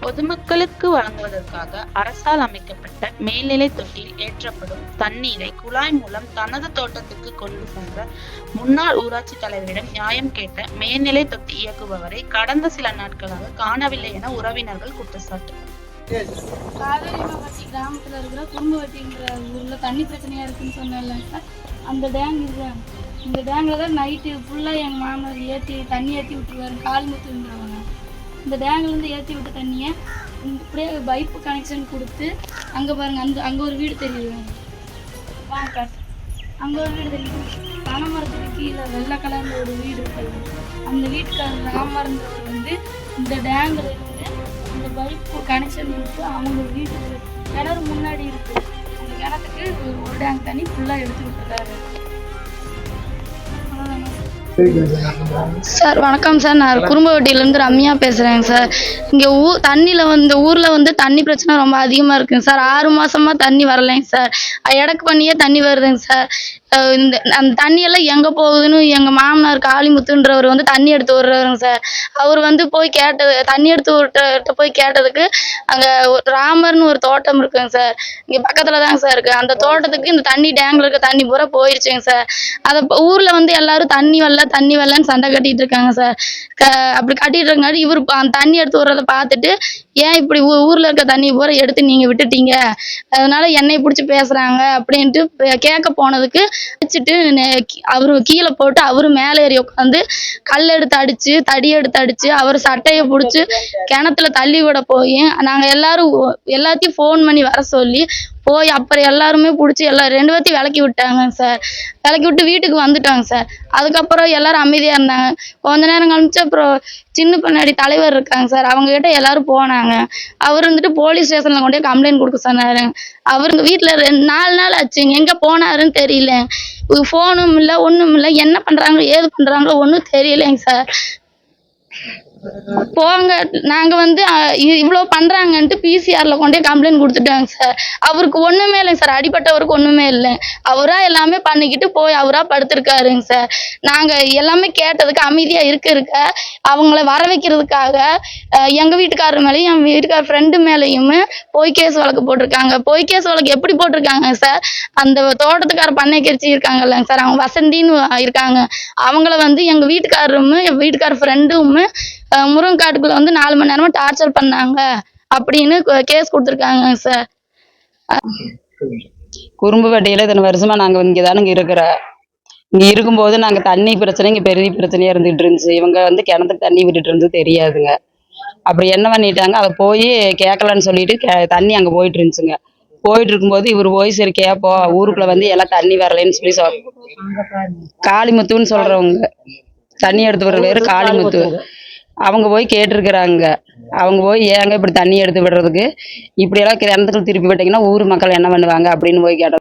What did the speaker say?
பொதுமக்களுக்கு வழங்குவதற்காக அரசால் அமைக்கப்பட்ட மேல்நிலை தொட்டியில் ஏற்றப்படும் தண்ணீரை குழாய் மூலம் தனது தோட்டத்துக்கு கொண்டு சென்ற முன்னாள் ஊராட்சி தலைவரிடம் நியாயம் கேட்ட மேல்நிலை தொட்டி இயக்குபவரை கடந்த சில நாட்களாக காணவில்லை என உறவினர்கள் குற்றச்சாட்டு. காவேரிமாப்பட்டி கிராமத்தில் இருக்கிற குடும்பவட்டிங்கிற ஊரில் தண்ணி பிரச்சனையாக இருக்குன்னு சொன்னேன் சார். அந்த டேங் இதுதான் இந்த டேங்கில் தான் நைட்டு ஃபுல்லாக எங்கள் மாமனார் ஏற்றி தண்ணி ஏற்றி விட்டுருவாரு காளிமுத்துன்றவங்க இந்த டேங்க்லேருந்து ஏற்றி விட்ட தண்ணியை இப்படியே பைப்பு கனெக்ஷன் கொடுத்து அங்கே பாருங்கள் அந்த அங்கே ஒரு வீடு தெரியுது. வாங்க காட்டு அங்கே ஒரு வீடு தெரியுது. பனைமரத்துக்கு கீழே வெள்ளை கலரில் ஒரு வீடு இருக்குது அந்த வீட்டுக்காரர் ராமர்ன்றவர் வந்து இந்த டேங்கில் இருந்து இந்த பைப்பு கனெக்ஷன் கொடுத்து அவங்க வீட்டுக்கு கிணறு முன்னாடி இருக்குது அந்த கிணத்துக்கு ஒரு ஒரு டேங்க் தண்ணி ஃபுல்லாக எடுத்து விட்டுருக்காரு சார் வணக்கம் சார். நான் குறும்பவட்டியிலேருந்து ரம்யா பேசுகிறேங்க சார். இங்கே ஊ தண்ணியில் வந்து ஊரில் வந்து தண்ணி பிரச்சனை ரொம்ப அதிகமாக இருக்குங்க சார். ஆறு மாதமாக தண்ணி வரலைங்க சார். எடக்கு பண்ணியே தண்ணி வருதுங்க சார். இந்த அந்த தண்ணியெல்லாம் எங்கே போகுதுன்னு எங்கள் மாமனார் காளிமுத்துன்றவர் வந்து தண்ணி எடுத்து விட்றாருங்க சார். அவர் வந்து போய் கேட்டது தண்ணி எடுத்து விட்ட போய் கேட்டதுக்கு அங்கே ராமர்னு ஒரு தோட்டம் இருக்குங்க சார். இங்கே பக்கத்தில் தாங்க சார் இருக்குது அந்த தோட்டத்துக்கு இந்த தண்ணி டேங்கில் இருக்க தண்ணி பூரா போயிடுச்சுங்க சார். அதை ஊரில் வந்து எல்லாரும் தண்ணி வரல தண்ணி வரலன்னு சண்டை கட்டிகிட்டு இருக்காங்க சார். க அப்படி கட்டிட்டு இருக்கங்காட்டி இவர் அந்த தண்ணி எடுத்து விட்றத பார்த்துட்டு ஏன் இப்படி ஊ ஊரில் இருக்க தண்ணி பூரா எடுத்து நீங்கள் விட்டுட்டீங்க? அதனால என்னை பிடிச்சி பேசுகிறாங்க அப்படின்ட்டு பே- கேட்க போனதுக்கு வச்சுட்டு அவரு கீழே போட்டு அவரு மேலே ஏறி உட்காந்து கல் எடுத்து அடிச்சு தடி எடுத்து அடிச்சு அவர் சட்டையை பிடிச்சி கிணத்துல தள்ளி விட போய் நாங்கள் எல்லாரும் எல்லாத்தையும் ஃபோன் பண்ணி வர சொல்லி போய் அப்புறம் எல்லாருமே பிடிச்சி எல்லா ரெண்டு பேர்த்தையும் விளக்கி விட்டாங்க சார். விளக்கி விட்டு வீட்டுக்கு வந்துட்டோங்க சார். அதுக்கப்புறம் எல்லாரும் அமைதியாக இருந்தாங்க. கொஞ்ச நேரம் கழிச்சு அப்புறம் சின்ன பின்னாடி தலைவர் இருக்காங்க சார். அவங்ககிட்ட எல்லாரும் போனாங்க. அவர் வந்துட்டு போலீஸ் ஸ்டேஷனில் கொண்டு போய் கம்ப்ளைண்ட் கொடுக்க சொன்னாரு. அவருங்க வீட்டில் ரெண்டு நாலு நாள் ஆச்சுங்க எங்கே போனாருன்னு தெரியல. ஃபோனும் இல்லை ஒன்றும் இல்லை. என்ன பண்ணுறாங்களோ ஏது பண்ணுறாங்களோ ஒன்றும் தெரியலைங்க சார். போங்க நாங்க வந்து இவ்வளோ பண்றாங்கன்ட்டு பிசிஆர்ல கொண்டே கம்ப்ளைண்ட் கொடுத்துட்டாங்க சார் அவருக்கு ஒண்ணுமே இல்லைங்க சார் அடிப்பட்டவருக்கு ஒண்ணுமே இல்லை அவரா எல்லாமே பண்ணிக்கிட்டு போய் அவரா படுத்திருக்காருங்க சார் நாங்க எல்லாமே கேட்டதுக்கு அமைதியா இருக்க இருக்க அவங்கள வர வைக்கிறதுக்காக எங்கள் எங்க வீட்டுக்காரர் மேலேயும் என் வீட்டுக்கார ஃப்ரெண்டு மேலேயுமே போய் கேஸ் வழக்கு போட்டிருக்காங்க. போய் கேஸ் வழக்கு எப்படி போட்டிருக்காங்க சார் அந்த தோட்டத்துக்கார பண்ணை கரிச்சி இருக்காங்கல்லங்க சார் அவங்க வசந்தின்னு இருக்காங்க. அவங்கள வந்து எங்க வீட்டுக்காரரும் என் வீட்டுக்கார ஃப்ரெண்டும் முருங்கைக்காட்டுக்குள்ள வந்து நாலு மணி நேரமா டார்ச்சர் பண்ணாங்க அப்படின்னு கேஸ் கொடுத்துருக்காங்க சார் குறும்புப்பட்டியில் இத்தனை வருஷமா நாங்க இங்கே தானுங்க இருக்கிறோம் இங்க இருக்கும்போது நாங்க தண்ணி பிரச்சனை இங்க பெரிய பிரச்சனையா இருந்துகிட்டு இருந்துச்சு. இவங்க வந்து கிணத்துக்கு தண்ணி விட்டுட்டு இருந்து தெரியாதுங்க. அப்படி என்ன பண்ணிட்டாங்க அதை போய் கேட்கலன்னு சொல்லிட்டு கே தண்ணி அங்க போயிட்டு இருந்துச்சுங்க. போயிட்டு இருக்கும்போது இவர் போய் சரி கேட்போம் ஊருக்குள்ள வந்து எல்லாம் தண்ணி வரலைன்னு சொல்லி சொல் காளிமுத்துன்னு சொல்றவங்க. தண்ணி எடுத்து வர பேர் காளிமுத்து. அவங்க போய் கேட்டிருக்கிறாங்க. அவங்க போய் ஏங்க இப்படி தண்ணி எடுத்து விடுறதுக்கு? இப்படியெல்லாம் கிணத்துக்கு திருப்பி விட்டீங்கன்னா ஊர் மக்கள் என்ன பண்ணுவாங்க? அப்படின்னு போய் கேட்டோம்.